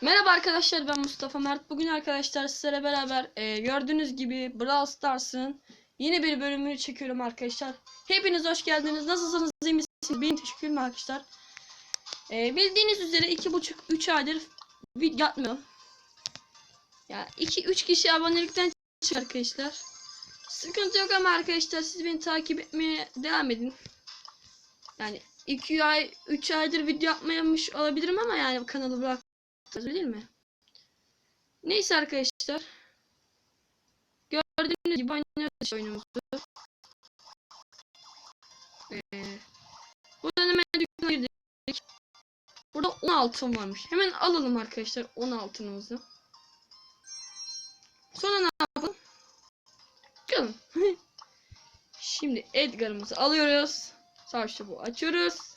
Merhaba arkadaşlar ben Mustafa Mert. Bugün arkadaşlar sizlere beraber e, gördüğünüz gibi Brawl Stars'ın yeni bir bölümünü çekiyorum arkadaşlar. Hepiniz hoş geldiniz. Nasılsınız? iyi misiniz? Benim teşekkür ederim arkadaşlar. E, bildiğiniz üzere 2,5-3 aydır video atmıyorum. Ya 2-3 kişi abonelikten çıktı arkadaşlar. Sıkıntı yok ama arkadaşlar siz beni takip etmeye devam edin. Yani 2 ay 3 aydır video yapmayamış olabilirim ama yani kanalı bırak değil mi? Neyse arkadaşlar. Gördüğünüz gibi oynuyoruz oyunumuzu. Ee, buradan hemen dükkana girdik. Burada 10 altın varmış. Hemen alalım arkadaşlar 10 altınımızı. Sonra ne yapalım? Bakalım. Şimdi Edgar'ımızı alıyoruz. Savaş bu açıyoruz.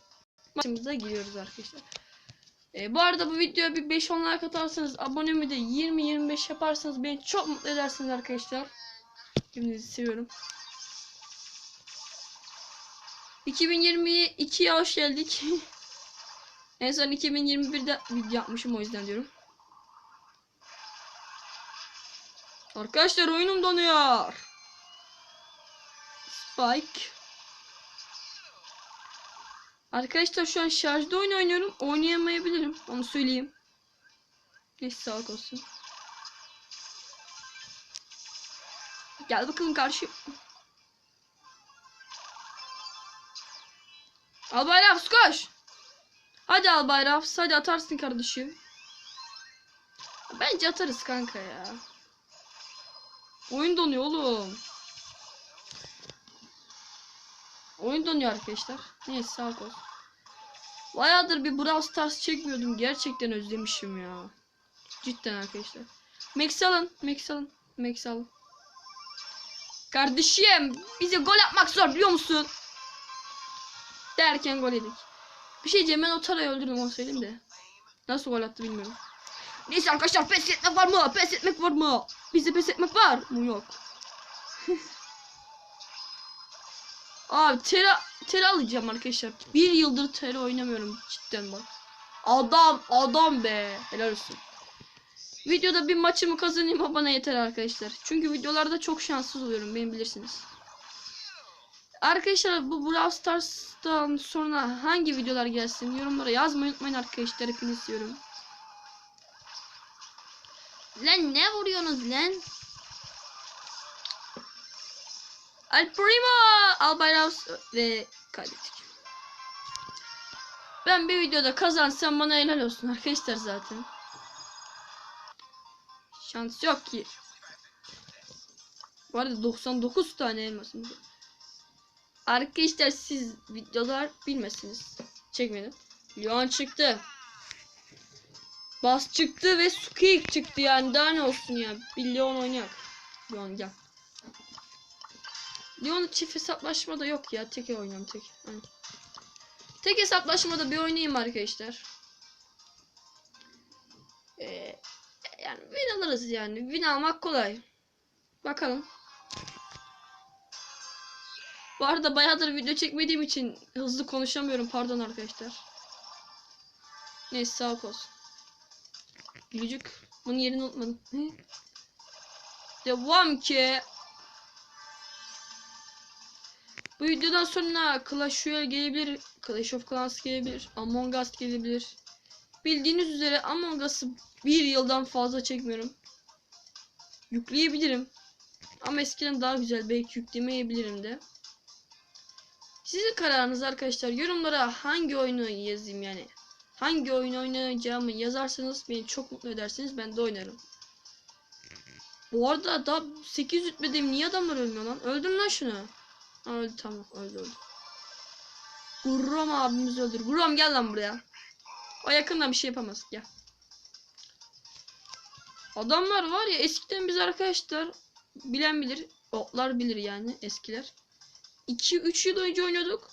Maçımıza giriyoruz arkadaşlar. E, bu arada bu videoya bir 5-10 like atarsanız abonemi de 20-25 yaparsanız beni çok mutlu edersiniz arkadaşlar. Hepinizi seviyorum. 2022'ye hoş geldik. en son 2021'de video yapmışım o yüzden diyorum. Arkadaşlar oyunum donuyor. Spike. Arkadaşlar şu an şarjda oyun oynuyorum. Oynayamayabilirim. Onu söyleyeyim. Neyse sağlık olsun. Gel bakalım karşı. Albay Raps koş. Hadi Albay Raps. Hadi atarsın kardeşim. Bence atarız kanka ya. Oyun donuyor oğlum. Oyun donuyor arkadaşlar. Neyse sağlık olsun. Bayağıdır bir Brawl Stars çekmiyordum. Gerçekten özlemişim ya. Cidden arkadaşlar. Max alın. Max alın. Max alın. Kardeşim bize gol atmak zor biliyor musun? Derken gol yedik. Bir şey diyeceğim ben o tarayı öldürdüm onu söyleyeyim de. Nasıl gol attı bilmiyorum. Neyse arkadaşlar pes etmek var mı? Pes etmek var mı? Bizde pes etmek var mı? Yok. Abi tera tera alacağım arkadaşlar. Bir yıldır tera oynamıyorum cidden bak. Adam adam be. Helal olsun. Videoda bir maçımı kazanayım bana yeter arkadaşlar. Çünkü videolarda çok şanssız oluyorum benim bilirsiniz. Arkadaşlar bu Brawl Stars'tan sonra hangi videolar gelsin yorumlara yazmayı unutmayın arkadaşlar hepinizi istiyorum. Lan ne vuruyorsunuz lan? Al Primo Raus ve kaybettik. Ben bir videoda kazansam bana helal olsun arkadaşlar zaten. Şans yok ki. Bu arada 99 tane elmasım var. Arkadaşlar siz videolar bilmesiniz. Çekmedim. Leon çıktı. Bas çıktı ve Squeak çıktı yani daha ne olsun ya. Bir Leon oynayak. Leon gel. Leon'un çift hesaplaşma da yok ya. Tek oynuyorum tek. Aynen. Tek hesaplaşmada bir oynayayım arkadaşlar. Ee, yani win alırız yani. Win almak kolay. Bakalım. Bu arada bayağıdır video çekmediğim için hızlı konuşamıyorum. Pardon arkadaşlar. Neyse sağlık olsun. Gülücük. Bunun yerini unutmadım. Devam ki. Bu videodan sonra Clash Royale gelebilir. Clash of Clans gelebilir. Among Us gelebilir. Bildiğiniz üzere Among Us'ı bir yıldan fazla çekmiyorum. Yükleyebilirim. Ama eskiden daha güzel belki yüklemeyebilirim de. Sizin kararınız arkadaşlar. Yorumlara hangi oyunu yazayım yani. Hangi oyun oynayacağımı yazarsanız beni çok mutlu edersiniz. Ben de oynarım. Bu arada daha 8 rütbedeyim. Niye adamlar ölmüyor lan? Öldüm lan şunu. Öldü tamam öldü öldü. Gurram abimiz öldür. Gurram gel lan buraya. O yakında bir şey yapamaz. Gel. Adamlar var ya eskiden biz arkadaşlar bilen bilir. Otlar bilir yani eskiler. 2-3 yıl önce oynuyorduk.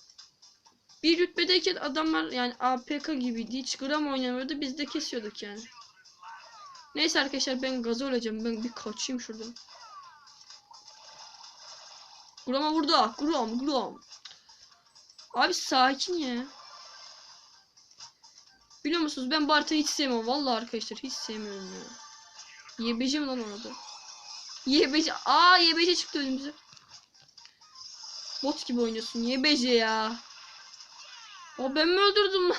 Bir rütbedeyken adamlar yani APK gibiydi. Hiç gram oynamıyordu. Biz de kesiyorduk yani. Neyse arkadaşlar ben gaz olacağım. Ben bir kaçayım şuradan. Gram'a vurdu. Gram gram. Abi sakin ya. Biliyor musunuz ben bu haritayı hiç sevmiyorum. Vallahi arkadaşlar hiç sevmiyorum ya. YBC mi lan orada? YBC. Aa YBC çıktı önümüze. Bot gibi oynuyorsun. YBC ya. O ben mi öldürdüm lan?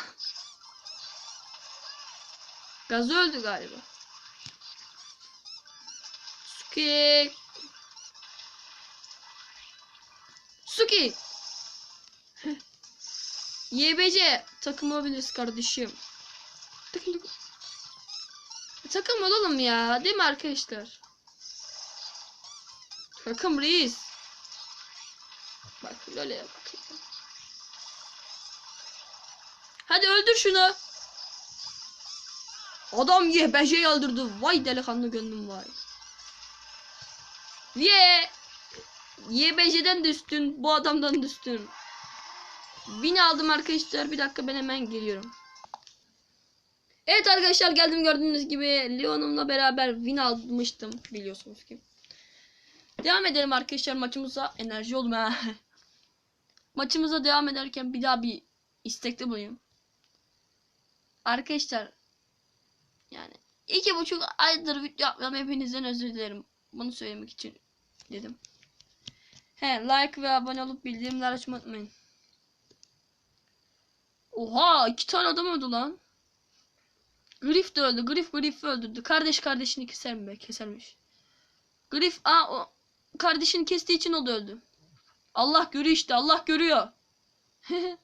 Gazı öldü galiba. Suki. Suki. YBC takım olabiliriz kardeşim. Takım olalım ya değil mi arkadaşlar? Takım reis. Bak böyle bak. Hadi öldür şunu. Adam YBC'yi öldürdü. Vay delikanlı gönlüm vay. Ye. YBC'den de üstün. Bu adamdan da üstün. Aldım arkadaşlar. Bir dakika ben hemen geliyorum. Evet arkadaşlar geldim gördüğünüz gibi Leon'umla beraber win almıştım biliyorsunuz ki. Devam edelim arkadaşlar maçımıza. Enerji oldum ha. Maçımıza devam ederken bir daha bir istekte bulunayım. Arkadaşlar yani iki buçuk aydır video yapmam hepinizden özür dilerim. Bunu söylemek için dedim. He like ve abone olup bildirimleri açmayı unutmayın. Oha iki tane adam öldü lan. Griff de öldü. Griff Griff'i öldürdü. Kardeş kardeşini keser mi? Kesermiş. Griff aa o kardeşini kestiği için o da öldü. Allah görüyor işte. Allah görüyor.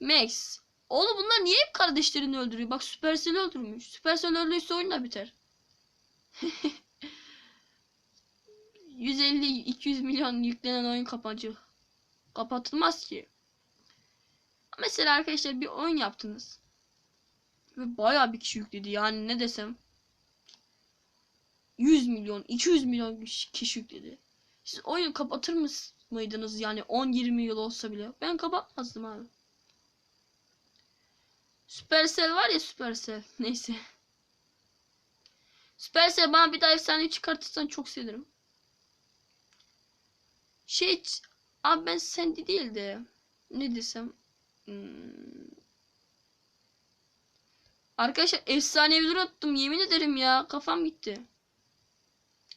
Max. Oğlum bunlar niye hep kardeşlerini öldürüyor? Bak Supercell'i öldürmüş. Supercell öldüyse oyun da biter. 150-200 milyon yüklenen oyun kapacı. Kapatılmaz ki. Mesela arkadaşlar bir oyun yaptınız. Ve bayağı bir kişi yükledi. Yani ne desem. 100 milyon, 200 milyon kişi yükledi. Siz oyunu kapatır mıydınız yani 10-20 yıl olsa bile? Ben kapatmazdım abi. Supercell var ya Supercell. Neyse. Supercell bana bir daha efsane çıkartırsan çok sevinirim. Şey abi ben Sandy değil de ne desem hmm. Arkadaşlar efsanevi unuttum yemin ederim ya kafam gitti.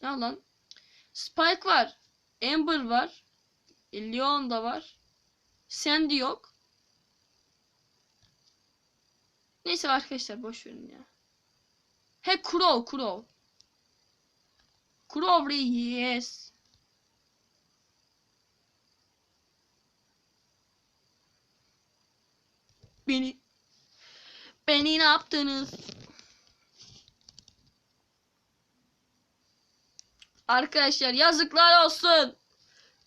Ya lan Spike var. Amber var. e, Leon da var. Sandy yok. Neyse arkadaşlar boş verin ya. He Crow Crow. Crow yes. Beni Beni ne yaptınız? Arkadaşlar yazıklar olsun.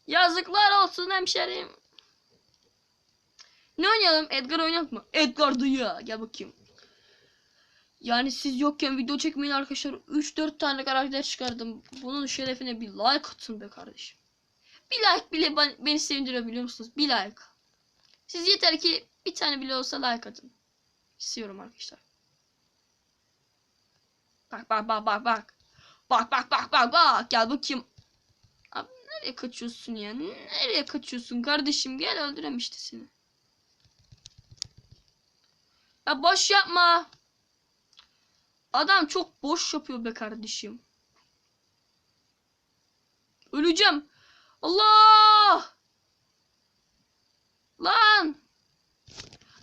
Yazıklar olsun hemşerim. Ne oynayalım? Edgar oynayak mı? Edgar dayı. Gel bakayım. Yani siz yokken video çekmeyin arkadaşlar. 3-4 tane karakter çıkardım. Bunun şerefine bir like atın be kardeşim. Bir like bile ben- beni sevindiriyor biliyor musunuz? Bir like. Siz yeter ki bir tane bile olsa like atın. İstiyorum arkadaşlar. Bak bak bak bak bak. Bak bak bak bak bak. Gel bakayım. Abi nereye kaçıyorsun ya? Nereye kaçıyorsun kardeşim? Gel öldürem işte seni. Ya boş yapma. Adam çok boş yapıyor be kardeşim. Öleceğim. Allah! Lan!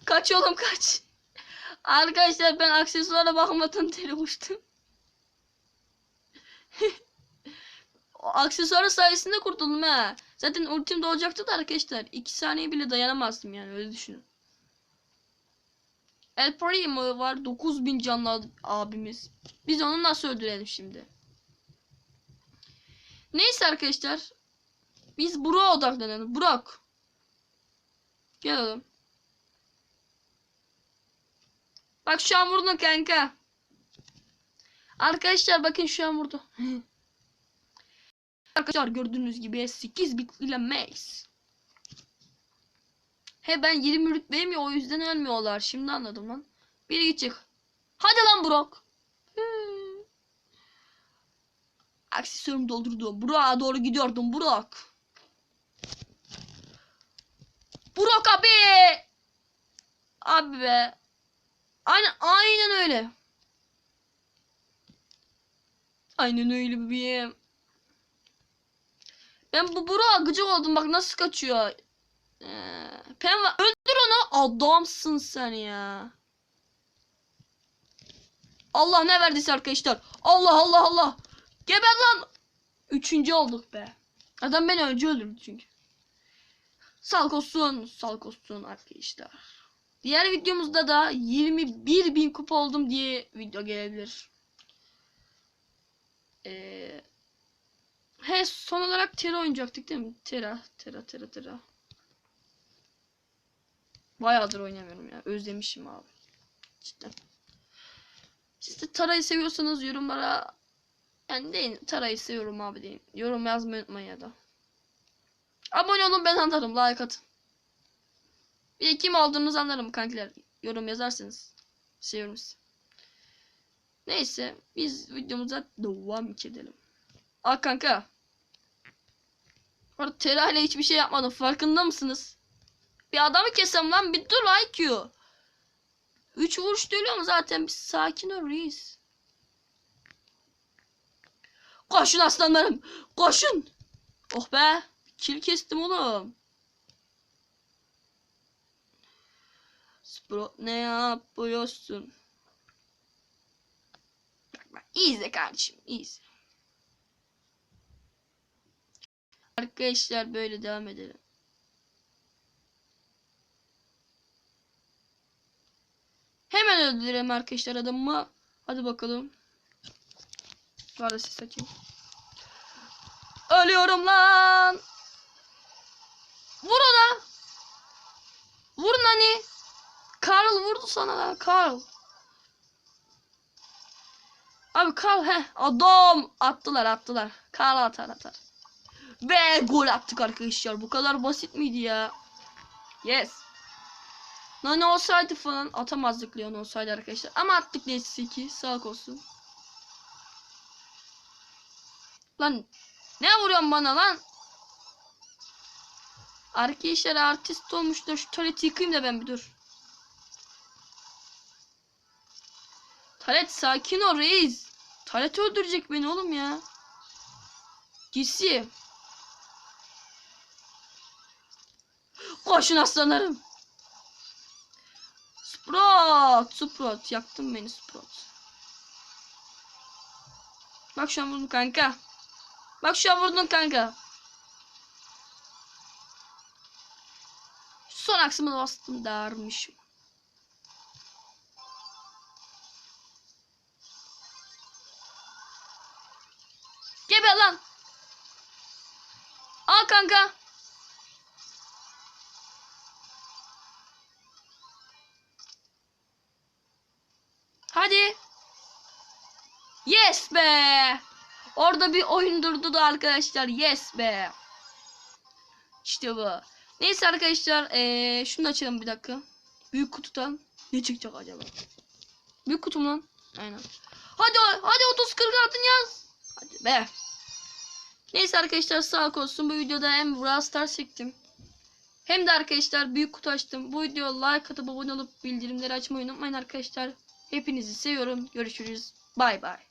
Kaç oğlum kaç. Arkadaşlar ben aksesuara bakmadan tele uçtum. aksesuarı sayesinde kurtuldum ha. Zaten ultim de olacaktı da arkadaşlar. 2 saniye bile dayanamazdım yani öyle düşünün. El Primo var 9000 canlı abimiz. Biz onu nasıl öldürelim şimdi? Neyse arkadaşlar. Biz Burak'a odaklanalım. Burak. Gel oğlum. Bak şu an vurdun kanka. Arkadaşlar bakın şu an vurdu. Arkadaşlar gördüğünüz gibi 8 bit ile max. He ben 20 rütbeyim ya o yüzden ölmüyorlar. Şimdi anladım lan. Biri gidecek. Hadi lan. Hmm. Aksesuarımı doldurdum. Burak'a doğru gidiyordum Burak. Burak abi. Abi be. Aynen aynen öyle. Aynen öyle bebeğim. Ben bu Burak'a gıcık oldum bak nasıl kaçıyor. Ee, Penva öldür onu adamsın sen ya. Allah ne verdiyse arkadaşlar. Allah Allah Allah. Geber lan. Üçüncü olduk be. Adam beni önce öldürdü çünkü. Sağlık olsun. Sağlık olsun arkadaşlar. Diğer videomuzda da 21 bin kupa oldum diye video gelebilir. Ee, he son olarak Tera oynayacaktık değil mi? Tera, Tera, Tera, Tera. Bayağıdır oynamıyorum ya. Özlemişim abi. Cidden. Siz de Tara'yı seviyorsanız yorumlara yani deyin Tara'yı seviyorum abi deyin. Yorum yazmayı unutmayın ya da. Abone olun ben anlarım. Like atın. Bir de kim olduğunuzu anlarım kankiler. Yorum yazarsınız. Seviyorum sizi. Neyse biz videomuza devam edelim. Aa kanka. Orada hiçbir şey yapmadım. Farkında mısınız? Bir adamı kesem lan bir dur IQ. 3 vuruş dönüyor mu zaten bir sakin ol reis. Koşun aslanlarım. Koşun. Oh be. Kill kestim oğlum. Sprout ne yapıyorsun? Bak bak. İzle kardeşim. izle. Arkadaşlar böyle devam edelim. Hemen öldürelim arkadaşlar adamı. Hadi bakalım. Bu arada ses açayım. Ölüyorum lan. Vur ona. Vur nani. Carl vurdu sana lan Carl. Abi Carl he adam attılar attılar. Carl atar atar. Ve gol attık arkadaşlar. Bu kadar basit miydi ya? Yes. Nani olsaydı falan atamazdık Leon olsaydı arkadaşlar. Ama attık neyse ki sağlık olsun. Lan ne vuruyorsun bana lan? Arkadaşlar artist olmuşlar. Şu tuvaleti yıkayayım da ben bir dur. Talet sakin ol reis. Talet öldürecek beni oğlum ya. Gitsi. Koşun aslanlarım. Sprout. Sprout. Yaktın beni Sprout. Bak şu an vurdun kanka. Bak şu an vurdun kanka. Da bastım darmışım. Geber lan. Al kanka. Hadi. Yes be. Orada bir oyun durdu da arkadaşlar. Yes be. İşte bu. Neyse arkadaşlar. Ee, şunu açalım bir dakika. Büyük kutudan. Ne çıkacak acaba? Büyük kutum lan. Aynen. Hadi hadi 30 40 altın yaz. Hadi be. Neyse arkadaşlar sağlık olsun. Bu videoda hem Brawl Stars çektim. Hem de arkadaşlar büyük kutu açtım. Bu videoya like atıp abone olup bildirimleri açmayı unutmayın arkadaşlar. Hepinizi seviyorum. Görüşürüz. Bay bay.